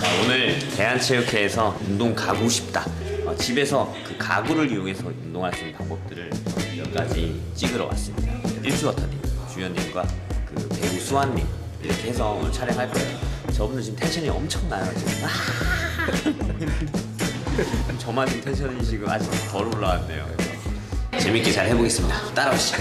자, 오늘 대한체육회에서 운동 가고 싶다. 어, 집에서 그 가구를 이용해서 운동할 수 있는 방법들을 몇 가지 찍으러 왔습니다. 일주어터님, 주연님과 그 배우 수환님 이렇게 해서 오늘 촬영할 거예요. 저분들 지금 텐션이 엄청나요. 지금. 아! 저만 지금 텐션이 지금 아직 덜 올라왔네요. 재밌게 잘 해보겠습니다. 따라오시죠.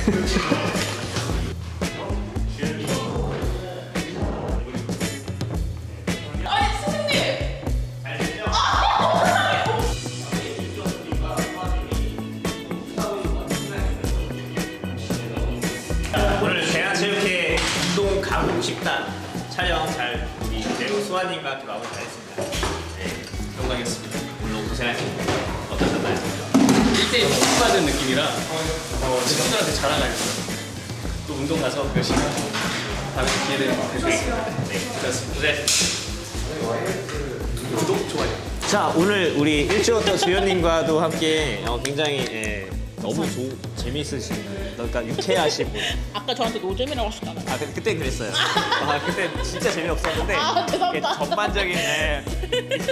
촬영 잘 우리 배우 수환님과 함께 마무리 잘했습니다. 네, 영광이었습니다. 오늘 고생하셨습니다. 어떠셨나요? 1대1 복 받은 느낌이라 어, 친구들한테 자랑하려고 또 운동 가서 열심히 하고 다음에 기회 되면 해주겠습니다. 네, 고생. 고생. 구독, 좋아요. 자 오늘 우리 일주어터 주연님과도 함께 어, 굉장히 예, 너무 조, 재미있으신 그러니까 유쾌하시고 아까 저한테 노잼이라고 하셨잖아요. 아 그때 그랬어요. 아 그때 진짜 재미없었는데 아, 죄송합니다. 이게 전반적인 예,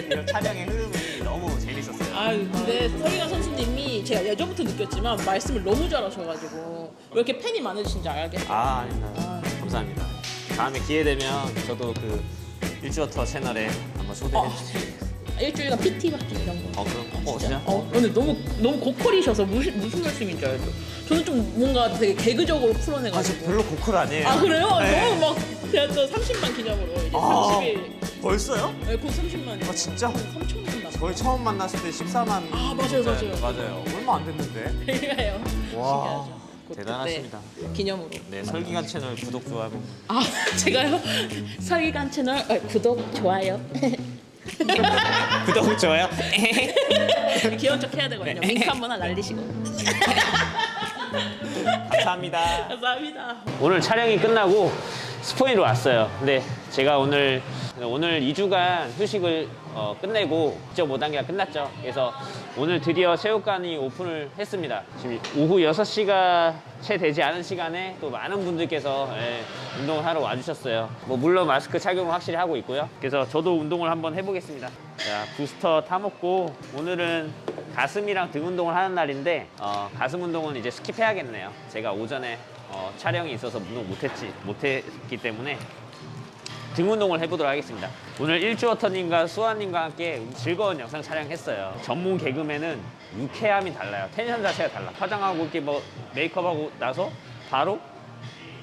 이런 촬영의 흐름이 너무 재밌었어요. 아 근데 서희관 선수님이 제가 예전부터 느꼈지만 말씀을 너무 잘하셔가지고 왜 이렇게 팬이 많으신지 알겠어요. 아, 아닙니다. 감사합니다. 다음에 기회 되면 저도 그 일주어터 채널에 한번 초대해 주세요. 일주일간 PT 받기 이런 거. 어, 그럼 어, 진짜? 어, 근데 너무 너무 고퀄이셔서 무슨 무슨 말씀인 줄 알죠. 저는 좀 뭔가 되게 개그적으로 아, 저 풀어내가지고. 별로 고퀄 아니에요. 아 그래요? 네. 너무 막 제가 또 30만 기념으로 이제 아. 30일 벌써요? 네, 곧 30만이. 아, 진짜? 3천만 남. 저희 처음 만났을 때 14만. 아, 맞아요, 맞아요. 맞아요. 얼마 안 됐는데. 그래요. 와, 신기하죠. 그때 대단하십니다. 기념으로. 네, 설기관 채널 구독 좋아하고. 아 제가요 설기관 채널 어, 구독 좋아요 구독 좋아요? 귀여운 척 해야 되거든요 윙크 한 번만 날리시고 감사합니다. 감사합니다 오늘 촬영이 끝나고 스포인으로 왔어요. 근데 제가 오늘 오늘 2주간 휴식을 어, 끝내고 2.5단계가 끝났죠. 그래서 오늘 드디어 체육관이 오픈을 했습니다. 지금 오후 6시가 채 되지 않은 시간에 또 많은 분들께서 예, 운동을 하러 와주셨어요. 뭐 물론 마스크 착용을 확실히 하고 있고요. 그래서 저도 운동을 한번 해보겠습니다. 자, 부스터 타먹고 오늘은 가슴이랑 등 운동을 하는 날인데 어, 가슴 운동은 이제 스킵해야겠네요. 제가 오전에 어, 촬영이 있어서 운동 못했지 못했기 때문에 등 운동을 해보도록 하겠습니다. 오늘 일주어터님과 수아님과 함께 즐거운 영상 촬영했어요. 전문 개그맨은 유쾌함이 달라요. 텐션 자체가 달라. 화장하고 이렇게 뭐 메이크업하고 나서 바로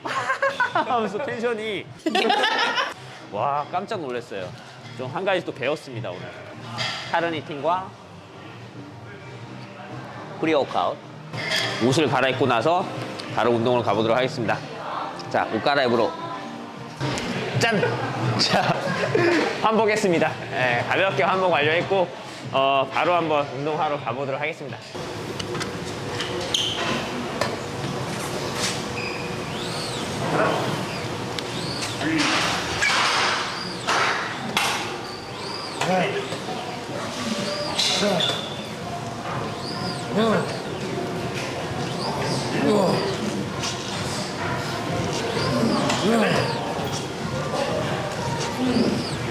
하면서 텐션이 와 깜짝 놀랐어요. 좀 한 가지 또 배웠습니다 오늘. 카르니팅과 프리워크아웃. 옷을 갈아입고 나서 바로 운동을 가보도록 하겠습니다. 자, 옷 갈아입으러 짠! 자, 환복했습니다. 예, 가볍게 환복 완료했고, 어, 바로 한번 운동하러 가보도록 하겠습니다.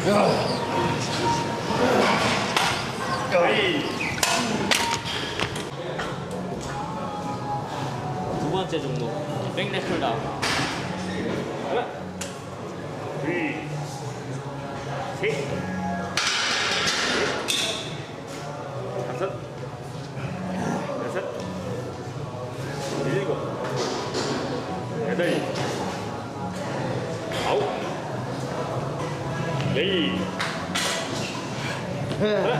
두 번째 종목, 백레플다. 하나, 둘, 셋, 둘,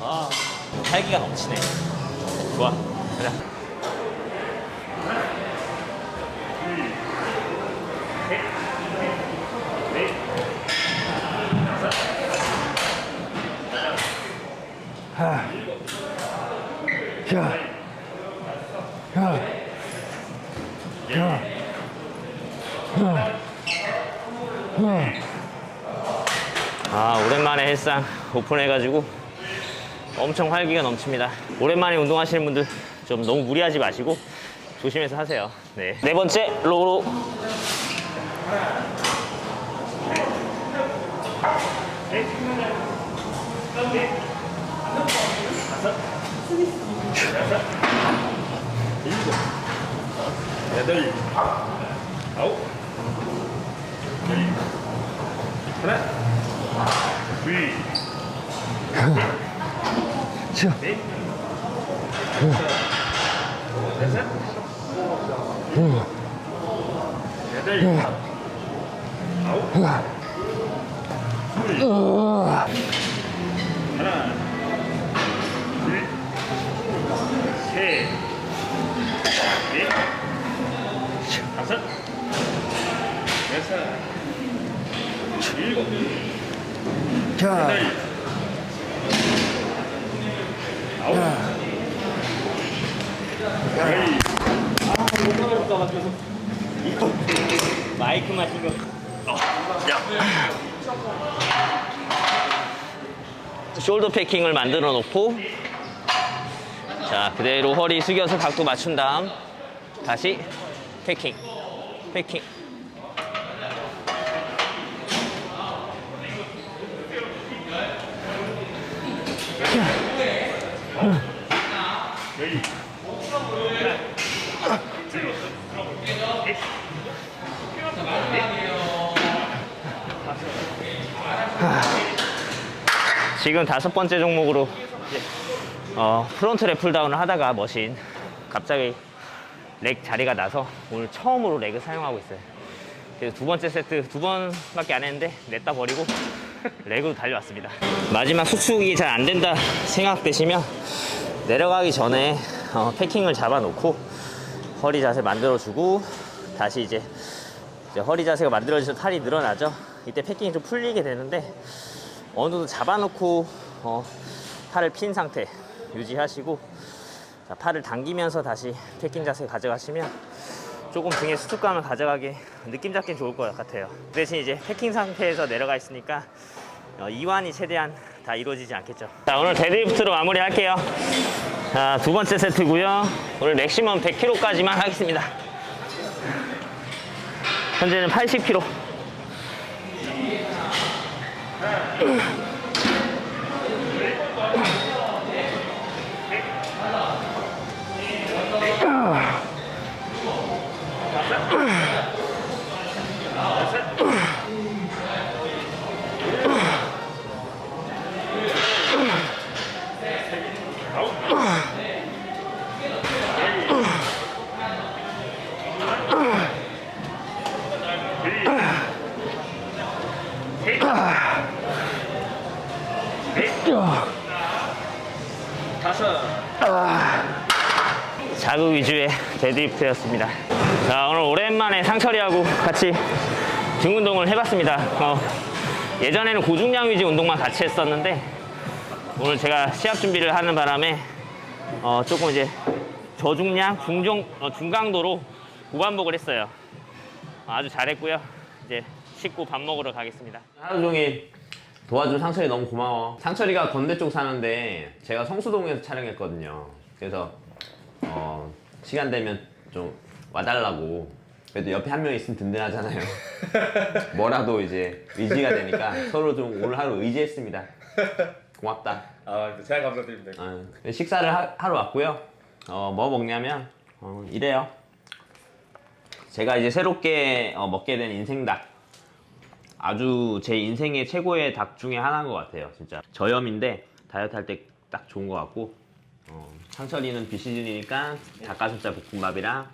아, 활기가 넘치네. 좋아. 가자. 아, 헬스장 오픈해가지고 엄청 활기가 넘칩니다. 오랜만에 운동하시는 분들 좀 너무 무리하지 마시고 조심해서 하세요. 네. 네 번째 로로 여덟, 아홉, 열, 하나, 둘, 셋, 다섯, 여덟, 아홉, 둘, 하나, 둘, 셋, 넷, 다섯, 여섯, 일곱, 여덟, 아홉, 열. 마이크 마신 거. 숄더 패킹을 만들어 놓고 자 그대로 허리 숙여서 각도 맞춘 다음 다시 패킹 패킹 지금 다섯 번째 종목으로 어, 프론트 랩 풀다운을 하다가 머신 갑자기 렉 자리가 나서 오늘 처음으로 렉을 사용하고 있어요. 그래서 두 번째 세트 두 번밖에 안 했는데 냈다 버리고 렉으로 달려왔습니다. 마지막 수축이 잘 안 된다 생각되시면 내려가기 전에 어, 패킹을 잡아놓고 허리 자세 만들어주고 다시 이제, 이제 허리 자세가 만들어져서 팔이 늘어나죠. 이때 패킹이 좀 풀리게 되는데 어느 정도 잡아놓고 어, 팔을 핀 상태 유지하시고 자, 팔을 당기면서 다시 패킹 자세 가져가시면 조금 등에 수축감을 가져가게 느낌 잡긴 좋을 것 같아요. 대신 이제 패킹 상태에서 내려가 있으니까 어, 이완이 최대한 다 이루어지지 않겠죠. 자 오늘 데드리프트로 마무리 할게요. 자 두 번째 세트고요. 오늘 맥시멈 100kg까지만 하겠습니다. 현재는 80kg. 자극 위주의 데드리프트였습니다. 자, 오늘 오랜만에 상철이하고 같이 등 운동을 해봤습니다. 어, 예전에는 고중량 위주 운동만 같이 했었는데 오늘 제가 시합 준비를 하는 바람에 어, 조금 이제 저중량, 중정, 어, 중강도로 고반복을 했어요. 아주 잘했고요. 이제 씻고 밥 먹으러 가겠습니다. 하루 종일 도와준 상철이 너무 고마워. 상철이가 건대 쪽 사는데 제가 성수동에서 촬영했거든요. 그래서 어, 시간 되면 좀 와달라고. 그래도 옆에 한 명 있으면 든든하잖아요. 뭐라도 이제 의지가 되니까 서로 좀 오늘 하루 의지했습니다. 고맙다. 아, 제가 감사드립니다. 어, 식사를 하, 하러 왔고요. 어, 뭐 먹냐면 어, 이래요. 제가 이제 새롭게 어, 먹게 된 인생닭. 아주 제 인생의 최고의 닭 중에 하나인 것 같아요. 진짜 저염인데 다이어트 할 때 딱 좋은 것 같고 어, 상철이는 비시즌이니까 닭가슴살 볶음밥이랑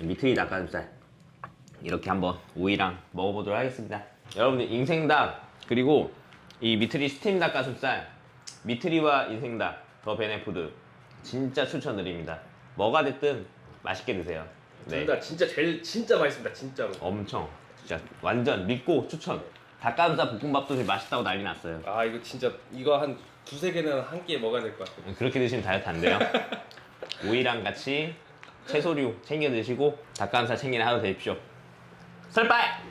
미트리 닭가슴살 이렇게 한번 오이랑 먹어보도록 하겠습니다. 여러분들 인생닭 그리고 이 미트리 스팀 닭가슴살 미트리와 인생닭 더 베네푸드 진짜 추천드립니다. 뭐가 됐든 맛있게 드세요. 네. 둘다 진짜 제일 진짜 맛있습니다. 진짜로. 엄청 진짜 완전 믿고 추천. 닭가슴살 볶음밥도 되게 맛있다고 난리 났어요. 아, 이거 진짜 이거 한 두세 개는 한 끼에 먹어야 될 것 같아요. 그렇게 드시면 다이어트 안 돼요. 오이랑 같이 채소류 챙겨 드시고 닭가슴살 챙기는 하루 되십시오. 설빨!